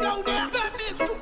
Não, there. That means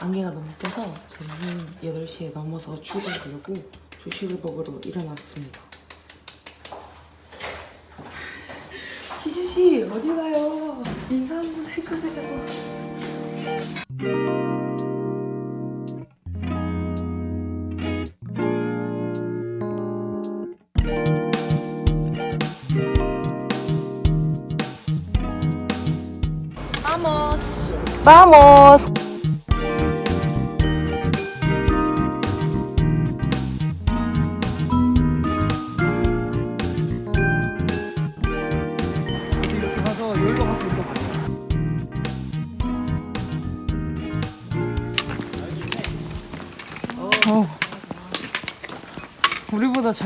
안개가 너무 껴서 저는 8시에 넘어서 출근하려고 조식을 먹으러 일어났습니다. 희수씨, 어디 가요? 인사 한번 해주세요. Vamos.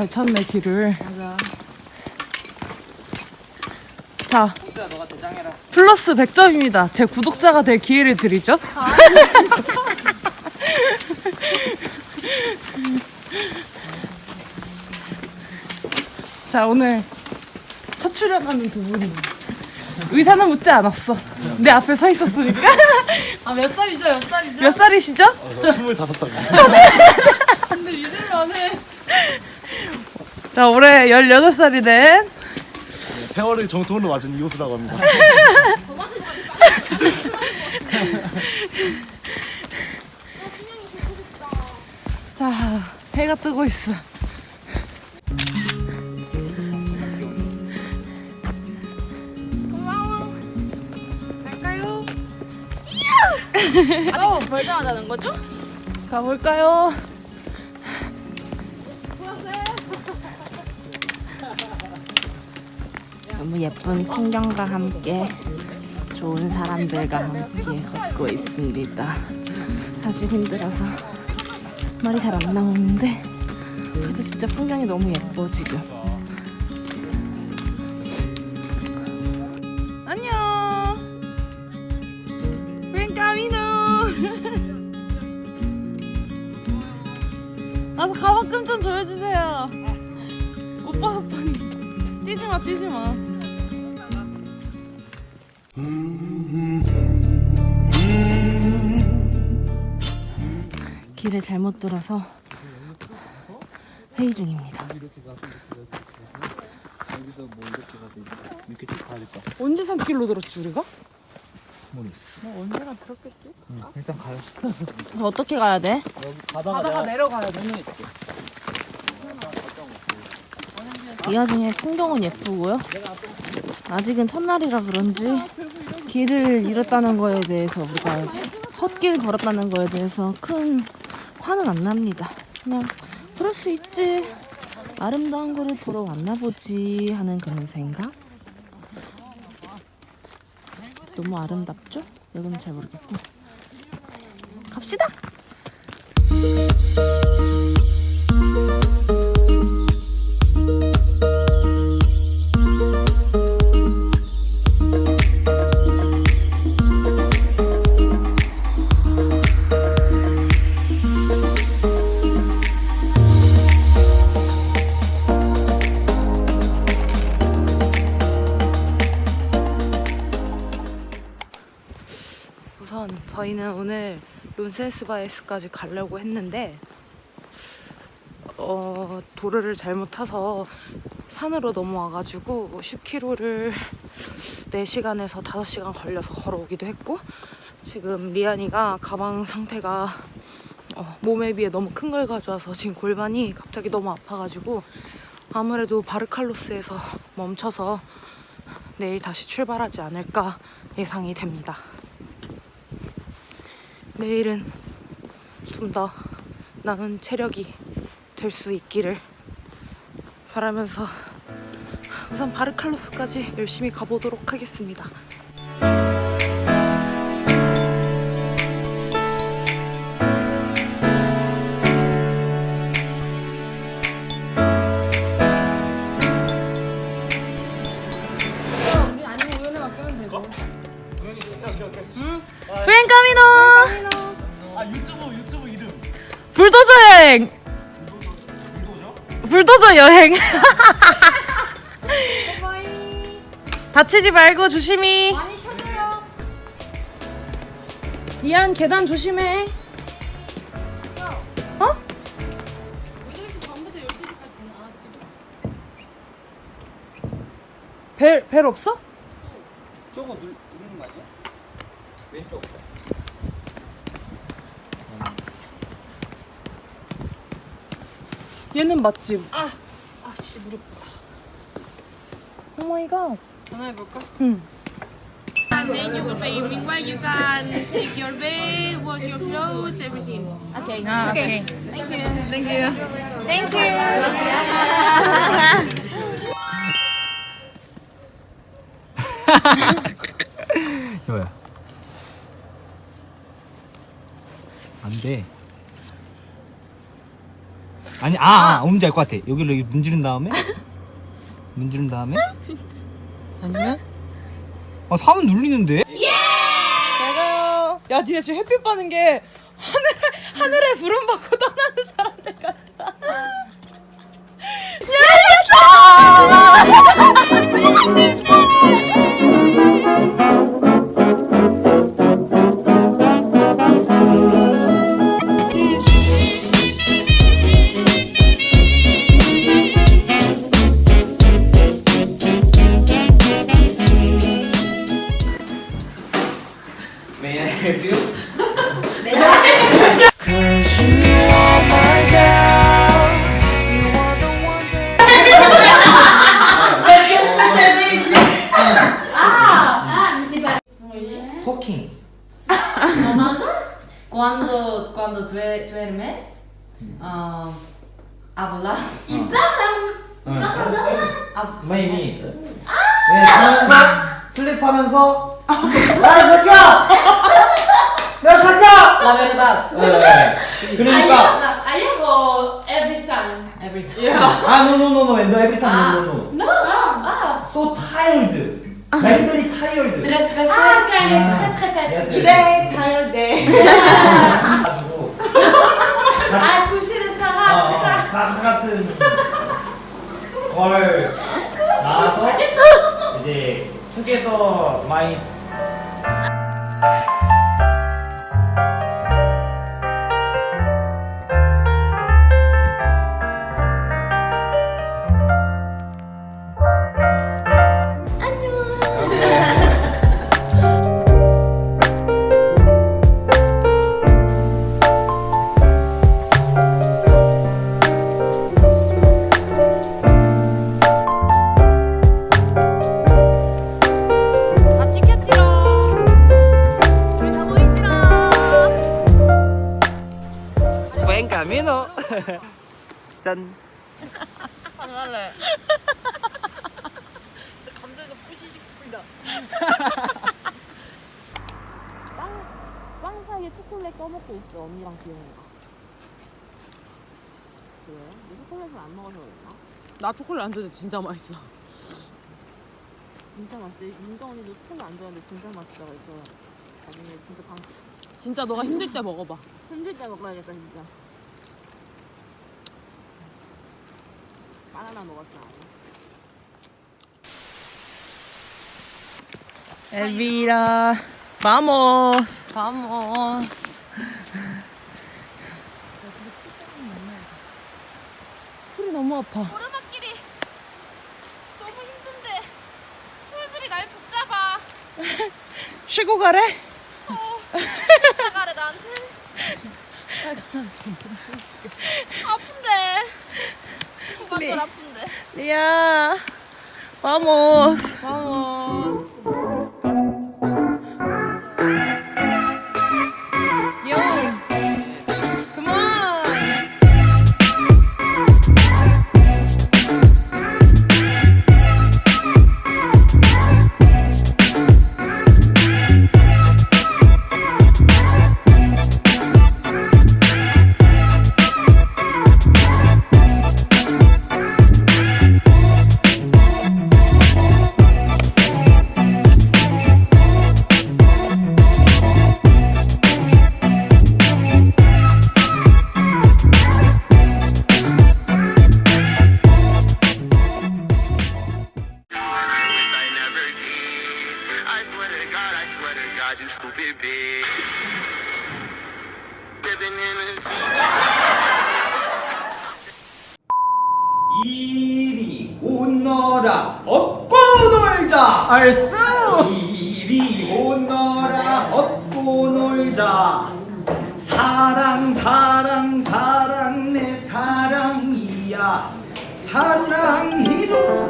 잘 찾네 길을. 자, 수야 너가 대장해라. 플러스 100점입니다. 제 구독자가 될 기회를 드리죠. 자, 오늘 첫 출연하는 두 분이 의사는 묻지 않았어. 내 앞에 서 있었으니까. 아 몇 살이죠? 몇 살이죠? 몇 살이시죠? 저 25살이야. 근데 이대로 안 해. 자, 올해 16살이 된 세월을 정통으로 맞은 이호수라고 합니다. 자, 해가 뜨고 있어. 고마워. 갈까요? 아직 결정하자는 거죠? 가볼까요? 너무 예쁜 풍경과 함께 좋은 사람들과 함께 걷고 있습니다. 사실 힘들어서 말이 잘 안 나오는데 그래도 진짜 풍경이 너무 예뻐 지금. 안녕. 웬 까미노. 와서 가방끈 좀 조여주세요. 못 벗었더니 뛰지 마, 뛰지 마. 길을 잘못 들어서 회의 중입니다. 언제 산길로 들었지 우리가? 뭐 언제가 들었겠지? 응, 일단 가요. 어떻게 가야 돼? 여기 가다가 내가 내려가야 돼. 이 와중에 풍경은 예쁘고요. 아직은 첫날이라 그런지 길을 잃었다는 거에 대해서 우리가 헛길 걸었다는 거에 대해서 큰 화는 안 납니다. 그냥 그럴 수 있지. 아름다운 거를 보러 왔나 보지 하는 그런 생각. 너무 아름답죠? 여기는 잘 모르겠고. 갑시다. 저희는 오늘 론센스바에스까지 가려고 했는데 어, 도로를 잘못 타서 산으로 넘어와가지고 10km를 4시간에서 5시간 걸려서 걸어오기도 했고 지금 리안이가 가방 상태가 어, 몸에 비해 너무 큰 걸 가져와서 지금 골반이 갑자기 너무 아파가지고 아무래도 바르칼로스에서 멈춰서 내일 다시 출발하지 않을까 예상이 됩니다. 내일은 좀 더 나은 체력이 될 수 있기를 바라면서 우선 바르칼로스까지 열심히 가보도록 하겠습니다. 불도저 여행. 다치지 말고 조심히. 많이 쉬어요. 미안 계단 조심해. 어? 벨, 벨 없어? 저거 누, 누르는 거 아니야? 왼쪽. 얘는 맞지? 아, 아씨 무릎. 오 마이 갓. 전화 해 볼까? 응. And then you will pay meanwhile you can take your bed, wash your clothes, everything. Okay. 아, 오케이. Thank you. Thank you. 뭐야? 안 돼. 아니 아, 아. 뭔지 알 것 같아. 여기로 여기 문지른 다음에 문지른 다음에 아니야? 아 사은 눌리는데? 내가요. 야, 니네 지금 햇빛 받는 게 하늘 하늘에 구름 받고 떠나는 사람들 같다. May 마이미. 네, 자면서 슬립하면서 야 새끼야! 야 새끼야! Verdad. 네. 그러니까 I have every time. Every time. 아 노노노노 no every time no no no. No, ah. So tired. Very very tired. Tres veces. Ah, c'est elle est très très Yes, yes. Today tired day. 가지고 Ah, coucher de 어, Sarah. 어, 사과 같은 걸 나와서 이제 투게더 마이 Buen camino. 짠. 빵 사이에 초콜릿 떠먹고 있어 언니랑 지영이가 그래? 너 초콜릿을 안 먹어서 그랬나? 나 초콜릿 안 좋아해. 진짜 맛있어. 진짜 맛있대 민정 언니도 초콜릿 안 좋아하는데 진짜 맛있다고 했잖아 나중에 진짜 당 진짜 너가 힘들 때 먹어봐. 힘들 때 먹어야겠다 진짜 바나나 먹었어 엘비라. Vamos. Vamos. 너무 아파. 오르막길이 너무 힘든데 풀들이 날 붙잡아. 쉬고 가래? 나가래 나한테. 아픈데. 오빠들 아픈데. 리아. Vamos. Vamos. 이리 오너라 업고 놀자. 얼쑤! 이리 오너라 업고 놀자. 사랑 사랑 사랑 내 사랑이야. 사랑이로구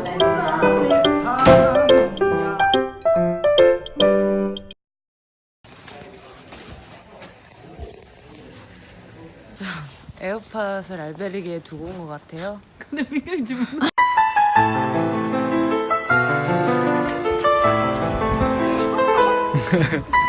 팟을 알베르기에 두고 온 것 같아요. 근데 미경이 지금